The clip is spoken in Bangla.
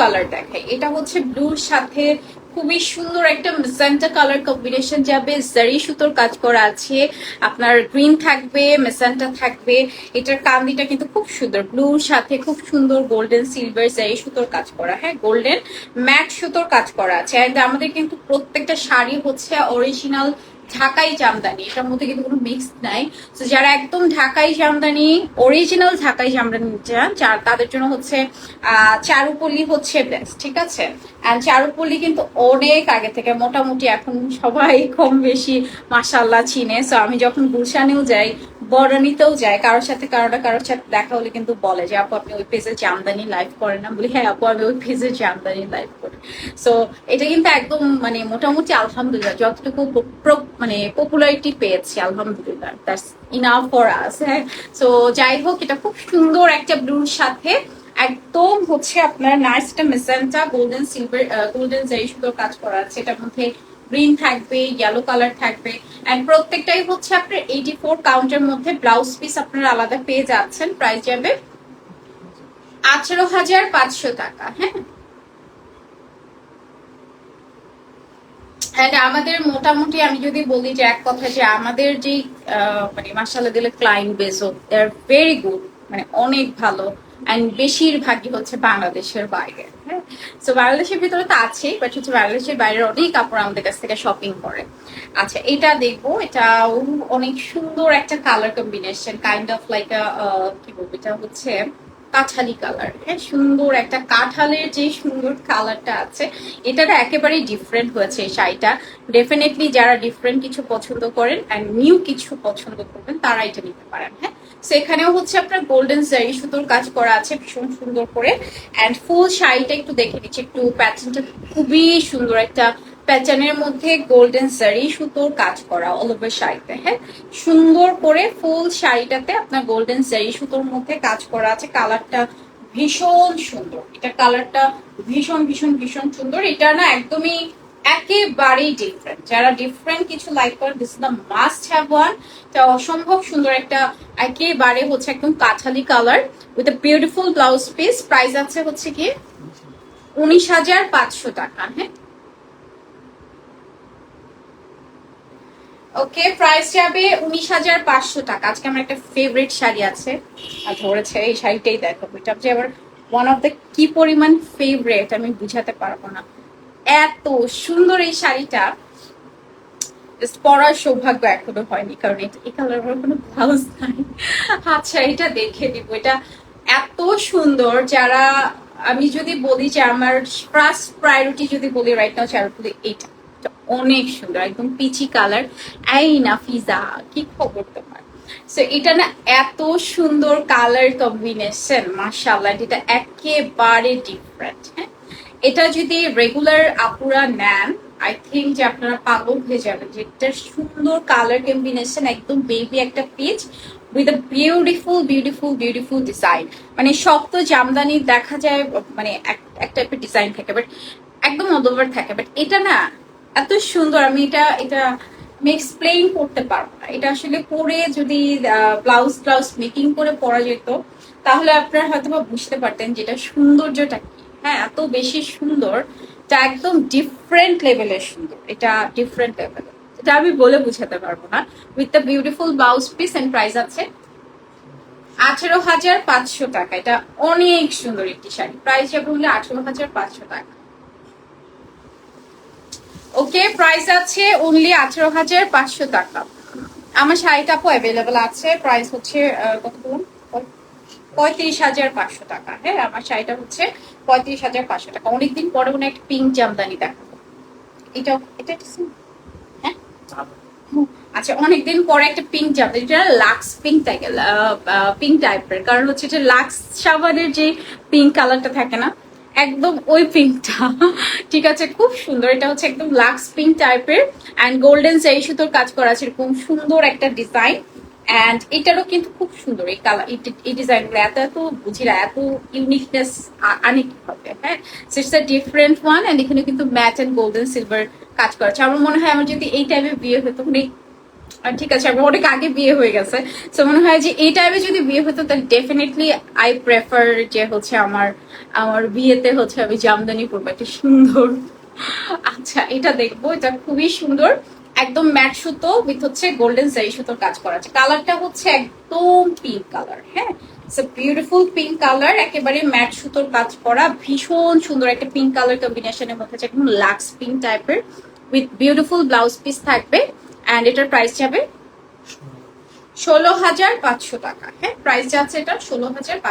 কালার দেখাই এটা হচ্ছে ব্লুর সাথে খুবই সুন্দর একটা মেসেন্টা কালার কম্বিনেশন যাবে জারি সুতোর কাজ করা আছে। আপনার গ্রিন থাকবে মেসেন্টা থাকবে। এটার কান্দিটা কিন্তু খুব সুন্দর। ব্লুর সাথে খুব সুন্দর গোল্ডেন সিলভার জারি সুতোর কাজ করা। হ্যাঁ গোল্ডেন ম্যাট সুতোর কাজ করা আছে। অ্যান্ড আমাদের কিন্তু প্রত্যেকটা শাড়ি হচ্ছে অরিজিনাল ঢাকাই জামদানি, এটার মধ্যে কিন্তু কোনো মিক্স নাই। তো যারা একদম ঢাকাই জামদানি অরিজিনাল ঢাকাই জামদানি চান তাদের জন্য হচ্ছে চারুপল্লি হচ্ছে বেস্ট ঠিক আছে? অ্যান্ড চারুপল্লি কিন্তু অনেক আগে থেকে, মোটামুটি এখন সবাই কম বেশি মাসাল্লাহ চিনে। সো আমি যখন গুলশানেও যাই বরানিতেও যাই কারোর সাথে কারোটা কারোর সাথে দেখা হলে কিন্তু বলে যে, আপু, আপনি ওই পেজে জামদানি লাইভ করেন না। বলি হ্যাঁ আপু, আমি ওই পেজে জামদানি লাইভ করি। সো এটা কিন্তু একদম মানে মোটামুটি আলহামদুলিল্লাহ, যতটুকু মানে পপুলারিটি পেয়েছি, আলহামদুলিল্লাহ। দ্যাটস ইনাফ ফর আস হ্যাঁ? সো যাই হোক, এটা খুব সুন্দর একটা ব্লুর সাথে একদম হচ্ছে আপনার নাইস একটা মেসেন্টা গোল্ডেন সিলভার গোল্ডেন জারি সুতোর কাজ করা আছে। এটার মধ্যে গ্রিন থাকবে ইয়েলো কালার থাকবে এন্ড প্রত্যেকটাই হচ্ছে আপনার এইটি কাউন্টের মধ্যে ব্লাউজ পিস আপনারা আলাদা পেয়ে যাচ্ছেন প্রাইস যাবে আঠারো হাজার পাঁচশো টাকা হ্যাঁ? আমাদের মোটামুটি আমি যদি বলি যে এক কথা যে আমাদের যে মানে মাসাল্লাহ দিলে client base they are very good মানে অনেক ভালো অ্যান্ড বেশিরভাগই হচ্ছে বাংলাদেশের বাইরে। সো বাংলাদেশের ভিতরে তো আছেই বাট হচ্ছে বাংলাদেশের বাইরের অনেক কাপড় আমাদের কাছ থেকে শপিং করে। আচ্ছা এটা দেখব, এটা অনেক সুন্দর একটা colour combination kind of like কি বলব, এটা হচ্ছে কাঠালি কালার হ্যাঁ সুন্দর একটা কাঁঠালের যে সুন্দর কালারটা আছে, এটা একেবারেই ডিফারেন্ট হয়েছে শাড়িটা। ডেফিনেটলি যারা ডিফারেন্ট কিছু পছন্দ করেন অ্যান্ড নিউ কিছু পছন্দ করবেন, তারা এটা নিতে পারেন হ্যাঁ। সেখানেও হচ্ছে আপনার গোল্ডেন জারি সুতোর কাজ করা আছে, ভীষণ সুন্দর করে। অ্যান্ড ফুল শাড়িটা একটু দেখে নিচ্ছি, একটু প্যাটার্নটা খুবই সুন্দর একটা প্যাটার্নের মধ্যে গোল্ডেন জারি সুতোর কাজ করা অল ওভার শাড়িতে হ্যাঁ? সুন্দর করে ফুল শাড়িটাতে আপনার গোল্ডেন জারি সুতোর মধ্যে কাজ করা আছে। কালারটা ভীষণ সুন্দর। এটা কালারটা ভীষণ ভীষণ ভীষণ সুন্দর। এটা না একদমই একেবারেই ডিফারেন্ট যারা ডিফারেন্ট কিছু লাইক করেন this the must have one এটা অসম্ভব সুন্দর একটা একেবারে হচ্ছে একদম Kathali colour with a beautiful blouse piece price আছে হচ্ছে কি উনিশ হাজার পাঁচশো টাকা হ্যাঁ? ওকে প্রাইস যাবে উনিশ হাজার পাঁচশো টাকা। আজকে আমার একটা ফেভারিট শাড়ি আছে। আর ধরেছে, এই শাড়িটাই দেখো। এটা আবার ওয়ান অফ দ্য কি পরিমাণ আমি বুঝাতে পারব না। এত সুন্দর এই শাড়িটা। পরার সৌভাগ্য এখনও হয়নি, কারণ এটা- এই কালার কোনো ব্লাউজ নাই। আচ্ছা এটা দেখে দিব এটা এত সুন্দর। যারা, আমি যদি বলি যে আমার ফার্স্ট প্রায়োরিটি যদি বলি রাইট নাও চারুপুলি এইটা। অনেক সুন্দর, একদম পিচি কালার এই না, ফিজা, কি খবর তোমার? সো এটা না এত সুন্দর কালার কম্বিনেশন মার্শাল্লাহ এটা একেবারে ডিফারেন্ট হ্যাঁ? এটা যদি রেগুলার আপুরা নেন আই থিঙ্ক যে আপনারা পাগল হয়ে যাবেন যে এটা সুন্দর কালার কম্বিনেশন একদম বেবি একটা peach with a beautiful beautiful beautiful design মানে শক্ত জামদানি দেখা যায় মানে এক টাইপের ডিজাইন থাকে বাট একদম অল ওভার থাকে। বাট এটা না এত সুন্দর, আমি এটা এটা আমি এক্সপ্লেইন করতে পারব না। এটা আসলে পরে যদি ব্লাউজ ব্লাউজ মেকিং করে পরা যেত, তাহলে আপনারা হয়তো বা বুঝতে পারতেন যেটা সৌন্দর্যটা কি। হ্যাঁ এত বেশি সুন্দর এটা একদম ডিফারেন্ট লেভেলের সুন্দর। এটা ডিফারেন্ট লেভেলের এটা আমি বলে বুঝাতে পারব না। With the beautiful blouse piece and price আছে আঠেরো হাজার পাঁচশো টাকা। এটা অনেক সুন্দর একটি শাড়ি। প্রাইস যাবে হলে আঠেরো হাজার পাঁচশো টাকা। ওকে প্রাইস আছে অনলি আঠেরো হাজার পাঁচশো টাকা। আমার শাড়িটা আপু অ্যাভেলেবেল আছে প্রাইস হচ্ছে কত বলুন? পঁয়ত্রিশ হাজার পাঁচশো টাকা। হ্যাঁ আমার শাড়িটা হচ্ছে পঁয়ত্রিশ হাজার পাঁচশো টাকা। অনেকদিন পরে মনে একটা পিঙ্ক জামদানি দেখাবো। এটা এটা হ্যাঁ? আচ্ছা অনেকদিন পরে একটা পিঙ্ক জামদানি। এটা লাক্স পিঙ্ক টাইপের পিঙ্ক টাইপের কারণ হচ্ছে যে লাক্স সাবানের যে পিঙ্ক কালারটা থাকে না একদম ওই পিঙ্কটা। ঠিক আছে, খুব সুন্দর। এটা হচ্ছে একদম লাক্স পিঙ্ক টাইপের অ্যান্ড গোল্ডেন সেই সুতোর কাজ করা আছে, এরকম সুন্দর একটা ডিজাইন অ্যান্ড এটারও কিন্তু খুব সুন্দর। এই কালার এই ডিজাইনগুলো এত এত বুঝি না এত ইউনিকনেস আনে হবে হ্যাঁ? ইটস ডিফারেন্ট ওয়ান অ্যান্ড এখানে কিন্তু ম্যাট অ্যান্ড গোল্ডেন সিলভার কাজ করা আছে। আমার মনে হয় আমার যদি এই টাইপের বিয়ে হতো মানে আর ঠিক আছে আমার অনেক আগে বিয়ে হয়ে গেছে। তো মনে হয় যে এই টাইমে যদি বিয়ে হতো তাহলে ডেফিনেটলি আই প্রেফার যে হচ্ছে আমার আমার বিয়েতে হচ্ছে আমি জামদানি পরবো একটা সুন্দর আচ্ছা এটা দেখব, এটা খুবই সুন্দর। একদম ম্যাট সুতো উইথ হচ্ছে গোল্ডেন জারি সুতোর কাজ করা আছে। কালারটা হচ্ছে একদম পিঙ্ক কালার হ্যাঁ? বিউটিফুল পিঙ্ক কালার একেবারে ম্যাট সুতোর কাজ করা, ভীষণ সুন্দর একটা পিঙ্ক কালার কম্বিনেশনের মধ্যে আছে, একদম লাক্স পিঙ্ক টাইপের উইথ বিউটিফুল ব্লাউজ পিস থাকবে। অ্যান্ড এটার প্রাইস যাবে ষোলো হাজার পাঁচশো টাকা। হ্যাঁ প্রাইস যাচ্ছে এটা ষোলো হাজার